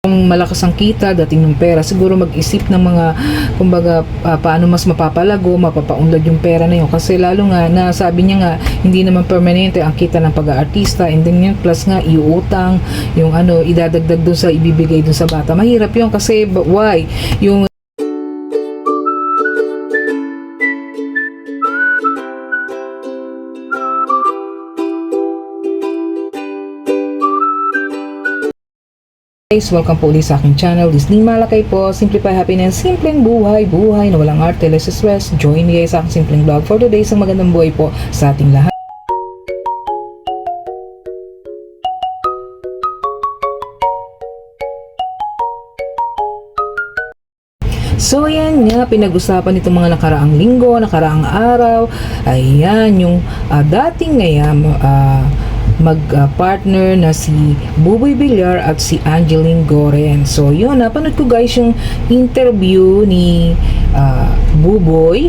kung malakas ang kita dating ng pera siguro mag-isip ng mga kumbaga ah, paano mas mapapalago mapapaunlad yung pera na yun. Kasi lalo nga na sabi niya nga hindi naman permanente ang kita ng pag-aartista. And then yun plus nga iuutang yung ano idadagdag dun sa ibibigay dun sa bata. Mahirap yun kasi ba- why? Yung guys, welcome po ulit sa aking channel. This Ning Malakay po. Simplify happiness, simpleng buhay, buhay na walang arte, less stress. Join me guys sa aking simpleng vlog for today. Isang magandang buhay po sa ating lahat. So yan nga, pinag-usapan itong mga nakaraang linggo, nakaraang araw. Ayan, yung ah, dating ngayon, ah, mag-partner na si Buboy Villar at si Angeline Goren. So yun, napanood ko guys yung interview ni ah, Buboy,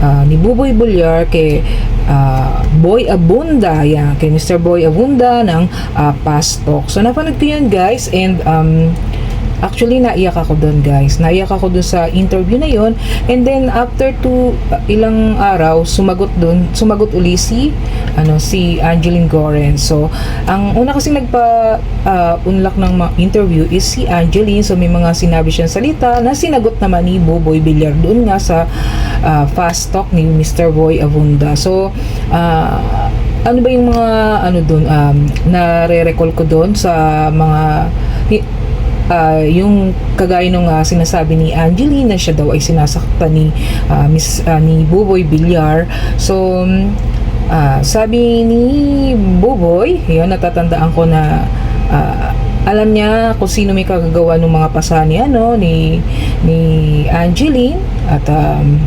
ah, ni Buboy Villar kay ah, Boy Abunda, yan, kay Mr. Boy Abunda ng ah, Past Talk. So napanood ko yun guys and um, Actually, naiyak ako doon guys. Naiyak ako doon sa interview na yon And then, after two, uh, ilang araw, sumagot doon, sumagot uli si, ano, si Angeline Goren. So, ang una kasi nagpa uh, ng interview is si Angeline. So, may mga sinabi siyang salita na sinagot naman ni Boboy Villar doon nga sa uh, fast talk ni Mr. Boy Avunda. So, uh, ano ba yung mga ano doon um, nare-recall ko doon sa mga ah, yung kagaya nung ah, sinasabi ni Angelina siya daw ay sinasaktan ni ah, Miss ah, ni Buboy Villar. So ah, sabi ni Buboy yun natatandaan ko na ah, alam niya kung sino may kagagawa ng mga pasa ni ano ni ni Angeline at um,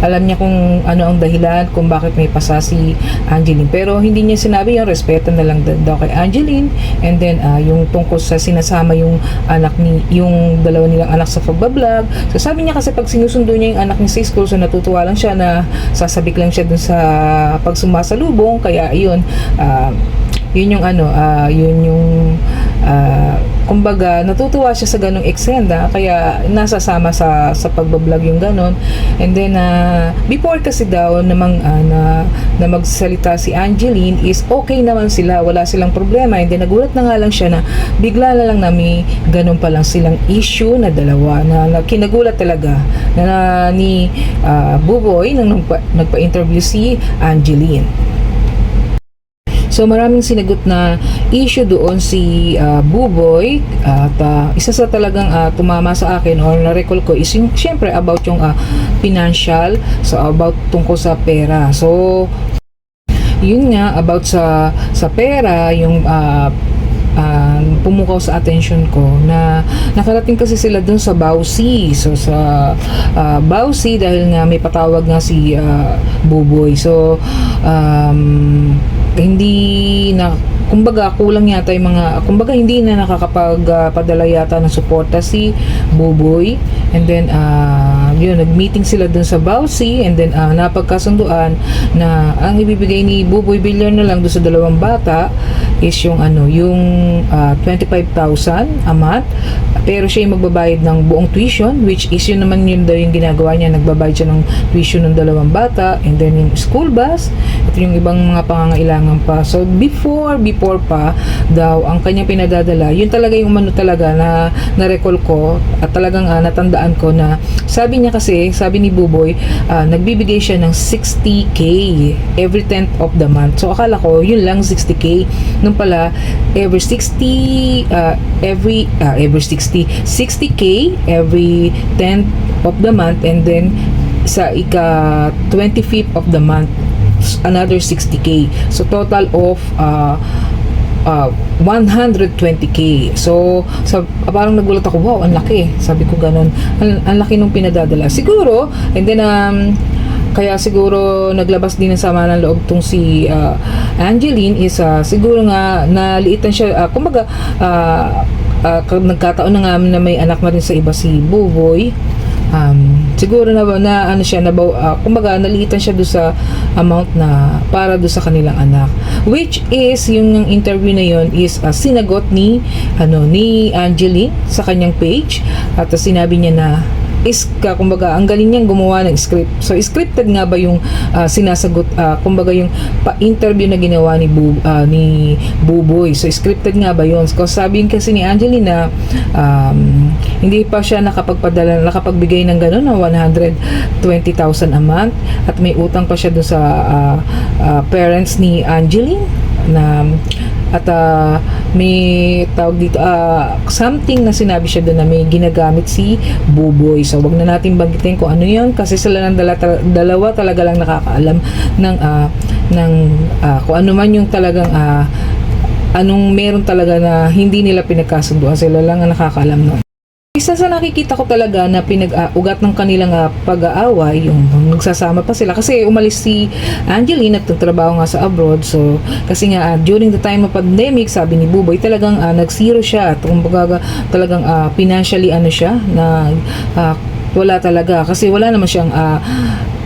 alam niya kung ano ang dahilan kung bakit may pasa si Angeline. Pero hindi niya sinabi yung respeto na lang da- daw kay Angeline. And then ah, yung tungkol sa sinasama yung anak ni yung dalawa nilang anak sa pagbablog. So sabi niya kasi pag sinusundo niya yung anak niya sa school so natutuwa lang siya na sasabik lang siya dun sa pagsumasalubong. Kaya yun ah, yun yung ano ah, yun yung ah, kumbaga natutuwa siya sa ganong eksena kaya nasasama sa sa pagbablog yung ganon. And then ah, before kasi daw namang ah, na, na magsalita si Angeline is okay naman sila wala silang problema. And then nagulat na nga lang siya na bigla na lang na may ganon pa lang silang issue na dalawa na, na kinagulat talaga na, na ni ah, Buboy nang nagpa, nagpa-interview si Angeline So maraming sinagot na issue doon si ah, Buboy at ah, isa sa talagang ah, tumama sa akin or na-recall ko is yung syempre about yung ah, financial so about tungkol sa pera. So yun nga about sa sa pera yung ah, ah, pumukaw sa attention ko na nakarating kasi sila dun sa Bausi so sa ah, Bausi dahil nga may patawag nga si ah, Buboy so um, hindi na kumbaga kulang yata yung mga kumbaga hindi na nakakapagpadala yata ng suporta si Buboy. And then uh, yun nag-meeting sila dun sa Bausi and then uh, napagkasunduan na ang ibibigay ni Buboy Villar na lang dun sa dalawang bata is yung ano yung uh, 25,000 a month. Pero siya yung magbabayad ng buong tuition which is yun naman yun daw yung ginagawa niya. Nagbabayad siya ng tuition ng dalawang bata and then yung school bus at yung ibang mga pangangailangan pa. So before before pa daw ang kanyang pinadadala yun talaga yung umano talaga na na-recall ko at talagang ah, natandaan ko na sabi niya kasi sabi ni Buboy ah, nagbibigay siya ng 60k every 10th of the month. So akala ko yun lang 60k nung pala every 60 ah, every ah, every 60 60k every 10th of the month and then sa ika 25th of the month another 60k so total of uh, uh, 120k so sa, parang nagulat ako wow ang laki. Sabi ko ganun. Ang, ang laki nung pinadadala. Siguro and then um, kaya siguro naglabas din ng sama ng loob tong si uh, Angeline is uh, siguro nga naliitan siya uh, kumbaga uh, uh, nagkataon na nga na may anak na rin sa iba si Buboy um, siguro na, na ano siya, na, uh, kumbaga naliitan siya do sa amount na para do sa kanilang anak. Which is, yung interview na yon is uh, sinagot ni, ano, ni Angeline sa kanyang page at uh, sinabi niya na is ka kumbaga ang galing niyang gumawa ng script. So scripted nga ba yung ah, sinasagot ah, kumbaga yung pa-interview na ginawa ni Bu, ah, ni Buboy. So scripted nga ba yun? So sabi kasi ni Angelina um, hindi pa siya nakapagpadala nakapagbigay ng gano'n na 120,000 a month at may utang pa siya dun sa ah, ah, parents ni Angeline na at ah, may tawag dito ah, something na sinabi siya doon na may ginagamit si Buboy. So wag na natin banggitin kung ano yun kasi sila ng dala, dalawa talaga lang nakakaalam ng ah, ng ah, kung ano man yung talagang ah, anong meron talaga na hindi nila pinagkasunduan. Sila lang ang nakakaalam nun isa sa nakikita ko talaga na pinag-ugat ng kanilang ah, pag-aaway, yung nagsasama pa sila. Kasi umalis si Angeline at nagtrabaho nga sa abroad. So, kasi nga ah, during the time of pandemic, sabi ni Buboy, talagang ah, nag-zero siya. At kumbaga talagang ah, financially ano siya, na ah, wala talaga. Kasi wala naman siyang ah,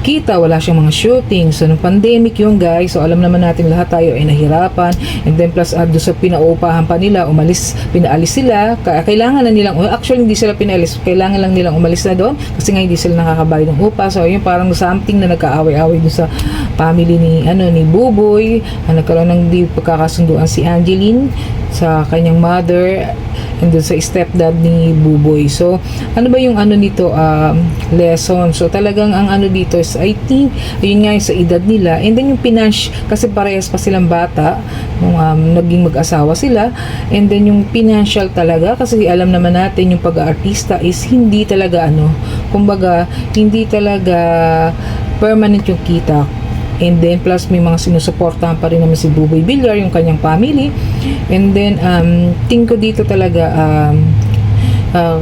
kita, wala siyang mga shooting. So, nung pandemic yung guys, so alam naman natin lahat tayo ay nahirapan. And then plus, uh, doon sa pinaupahan pa nila, umalis, pinaalis sila. Kailangan na nilang, actually hindi sila pinaalis, kailangan lang nilang umalis na doon kasi nga hindi sila nakakabayad ng upa. So, yun parang something na nagkaaway-away doon sa family ni, ano, ni Buboy. Uh, nagkaroon ng di pagkakasunduan si Angeline sa kanyang mother and sa stepdad ni Buboy. So, ano ba yung ano nito um, lesson? So, talagang ang ano dito is I think, ayun nga yung sa edad nila. And then yung pinansh, kasi parehas pa silang bata nung um, naging mag-asawa sila. And then yung financial talaga, kasi alam naman natin yung pag-aartista is hindi talaga ano, kumbaga, hindi talaga permanent yung kita And then plus may mga sinusuportahan pa rin naman si Buboy Villar, yung kanyang family. And then um think ko dito talaga um uh,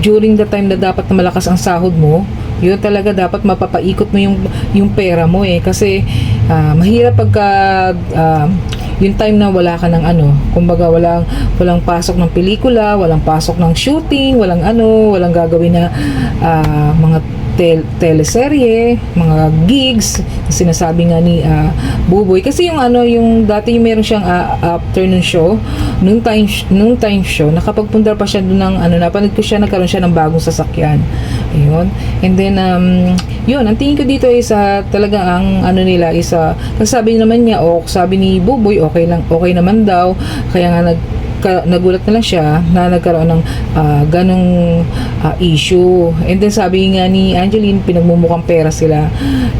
during the time na dapat na malakas ang sahod mo, yun talaga dapat mapapaikot mo yung yung pera mo eh kasi ah, mahirap pagka ah, yung time na wala ka ng ano, kumbaga walang walang pasok ng pelikula, walang pasok ng shooting, walang ano, walang gagawin na ah, mga tel- teleserye, mga gigs, sinasabi nga ni ah, Buboy kasi yung ano, yung dati yung meron siyang ah, afternoon show, noon time noon time show, nakapagpundar pa siya doon ng ano, napanood ko siya nagkaroon siya ng bagong sasakyan. Ayun. And then um yun, ang tingin ko dito is ah, talaga ang ano nila is kasi sabi naman niya o sabi ni Buboy okay lang okay naman daw kaya nga nag ka, nagulat na lang siya na nagkaroon ng ah, ganong ah, issue. And then sabi nga ni Angeline, pinagmumukhang pera sila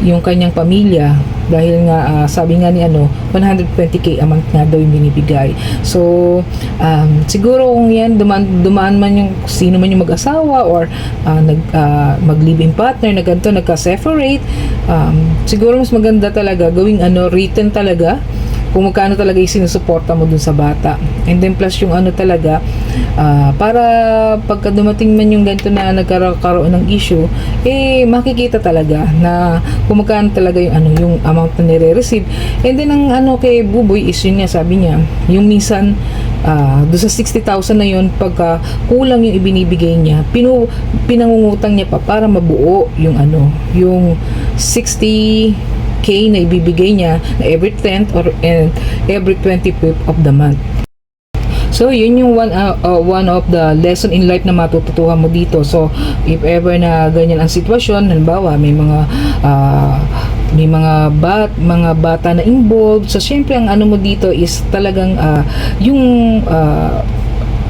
yung kanyang pamilya dahil nga ah, sabi nga ni ano 120k a month nga daw yung binibigay. So um, siguro kung yan dumaan, dumaan man yung sino man yung mag-asawa or ah, nag ah, mag-live-in partner na ganito nagka-separate um, siguro mas maganda talaga gawing ano written talaga kung magkano talaga yung sinusuporta mo dun sa bata. And then plus yung ano talaga, ah, para pagka dumating man yung ganito na nagkaroon ng issue, eh makikita talaga na kung magkano talaga yung ano yung amount na nire-receive. And then ang ano kay Buboy is yun nga sabi niya, yung minsan ah doon sa 60,000 na yun pagka kulang yung ibinibigay niya, pinu, pinangungutang niya pa para mabuo yung ano, yung 60 K na ibibigay niya na every 10th or and every 25th of the month. So, yun yung one, uh, uh, one of the lesson in life na matututuhan mo dito. So, if ever na ganyan ang sitwasyon, halimbawa, may mga uh, may mga bat, mga bata na involved. So, syempre, ang ano mo dito is talagang uh, yung uh,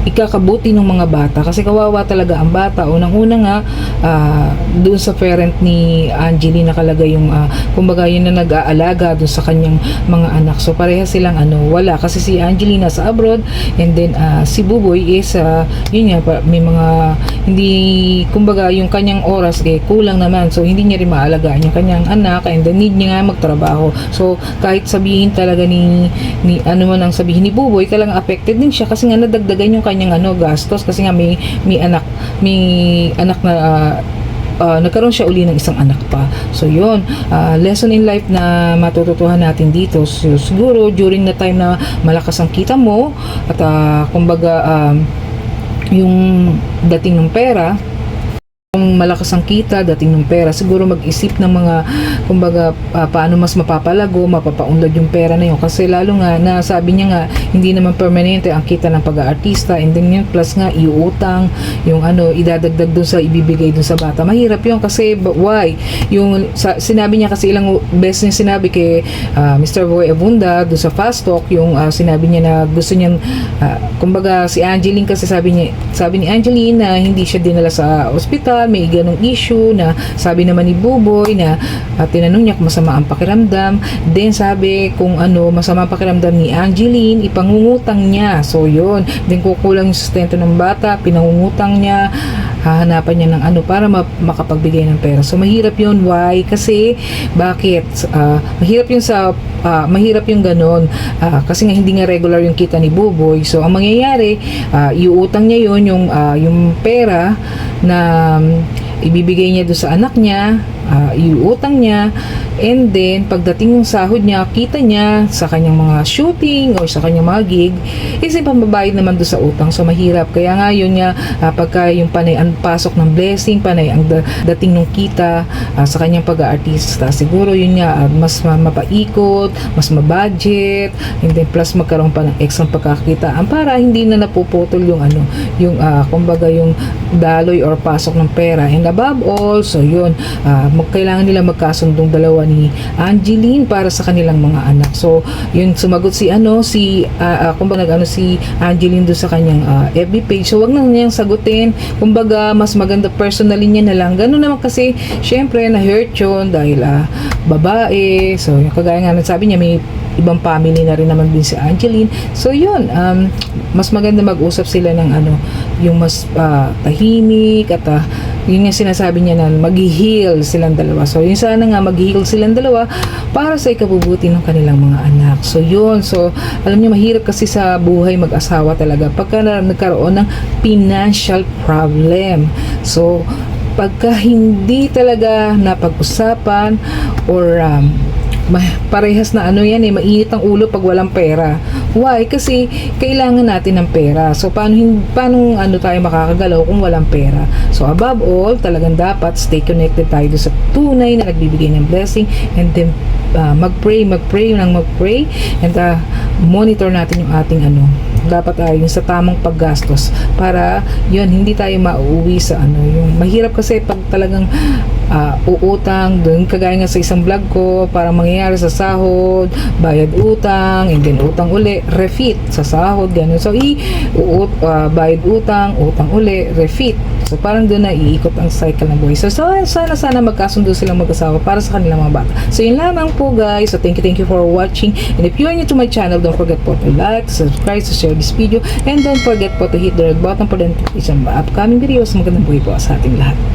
ikakabuti ng mga bata. Kasi kawawa talaga ang bata. Unang-una nga ah, doon sa parent ni Angeline nakalagay yung ah, kumbaga yun na nag-aalaga doon sa kanyang mga anak. So pareha silang ano wala. Kasi si Angelina sa abroad and then ah, si Buboy is ah, yun nga may mga hindi kumbaga yung kanyang oras eh kulang naman. So hindi niya rin maalagaan yung kanyang anak and then need niya nga magtrabaho. So kahit sabihin talaga ni, ni ano man ang sabihin ni Buboy talagang affected din siya kasi nga nadagdagan yung kanyang ano gastos kasi nga may may anak may anak na ah, ah, nagkaroon siya uli ng isang anak pa. So, yun. ah, lesson in life na matututuhan natin dito. So, siguro, during the time na malakas ang kita mo, at ah, kumbaga, um, yung dating ng pera, kung malakas ang kita dating ng pera siguro mag-isip ng mga kumbaga ah, paano mas mapapalago mapapaunlad yung pera na yun. Kasi lalo nga na sabi niya nga hindi naman permanente ang kita ng pag-aartista. And then yun plus nga iutang yung ano idadagdag dun sa ibibigay dun sa bata. Mahirap yun kasi why? Yung sa, sinabi niya kasi ilang beses niya sinabi kay ah, Mr. Boy Abunda dun sa fast talk yung ah, sinabi niya na gusto niyang ah, kumbaga si Angeline kasi sabi niya sabi ni Angeline na hindi siya dinala sa ospital may ganong issue na sabi naman ni Buboy na ah, tinanong niya kung masama ang pakiramdam. Then sabi kung ano masama ang pakiramdam ni Angeline ipangungutang niya. So yun. Then kukulang yung sustento ng bata pinangungutang niya hahanapan niya ng ano para ma- makapagbigay ng pera. So mahirap yun. Why? Kasi bakit? Ah, mahirap yung sa ah, mahirap yung ganon Ah, kasi nga hindi nga regular yung kita ni Buboy. So ang mangyayari ah, iuutang niya yun yung ah, yung pera na um, ibibigay niya doon sa anak niya ah, iuutang niya and then pagdating ng sahod niya kita niya sa kanyang mga shooting or sa kanyang mga gig is pambabayad naman doon sa utang so mahirap. Kaya nga yun nga ah, pagka yung panay ang pasok ng blessing panay ang da- dating ng kita ah, sa kanyang pag-aartista siguro yun nga ah, mas ma- mapaikot mas mabudget and then plus magkaroon pa ng extra pagkakitaan para hindi na napuputol yung ano yung ah, kumbaga yung daloy or pasok ng pera. And above all so yun ah, mag, kailangan nila magkasundong dalawa ni Angeline para sa kanilang mga anak. So yun sumagot si ano si ah, ah, kumbaga ano si Angeline do sa kanyang ah, FB page. So wag na niyang sagutin. Kumbaga mas maganda personally niya na lang. Ganun naman kasi syempre na hurt yun dahil ah, babae. So yung kagaya nga ng sabi niya may ibang family na rin naman din si Angeline. So yun um, mas maganda mag-usap sila ng ano yung mas ah, tahimik at ah, yun yung sinasabi niya na mag-heal silang dalawa. So yun sana nga mag-heal silang dalawa para sa ikabubuti ng kanilang mga anak. So yun. So alam niyo mahirap kasi sa buhay mag-asawa talaga pagka na, nagkaroon ng financial problem. So pagka hindi talaga napag-usapan or um, parehas na ano yan eh, mainit ang ulo pag walang pera. Why? Kasi kailangan natin ng pera. So, paano, paano ano tayo makakagalaw kung walang pera? So, above all, talagang dapat stay connected tayo sa tunay na nagbibigay ng blessing and then uh, mag-pray, mag-pray nang mag-pray and uh, monitor natin yung ating ano dapat ay yung sa tamang paggastos para yun hindi tayo mauuwi sa ano yung mahirap kasi pag talagang ah, uutang dun kagaya nga sa isang vlog ko para mangyayari sa sahod bayad utang and then utang uli refit sa sahod ganun. So i uut, ah, bayad utang utang uli refit. So parang doon na iikot ang cycle ng buhay. So, so sana sana magkasundo silang mag-asawa para sa kanilang mga bata. So yun lamang po guys. So thank you thank you for watching. And if you are new to my channel don't forget po to like subscribe to share this video. And don't forget po to hit the red button for the of upcoming videos. Magandang buhay po sa ating lahat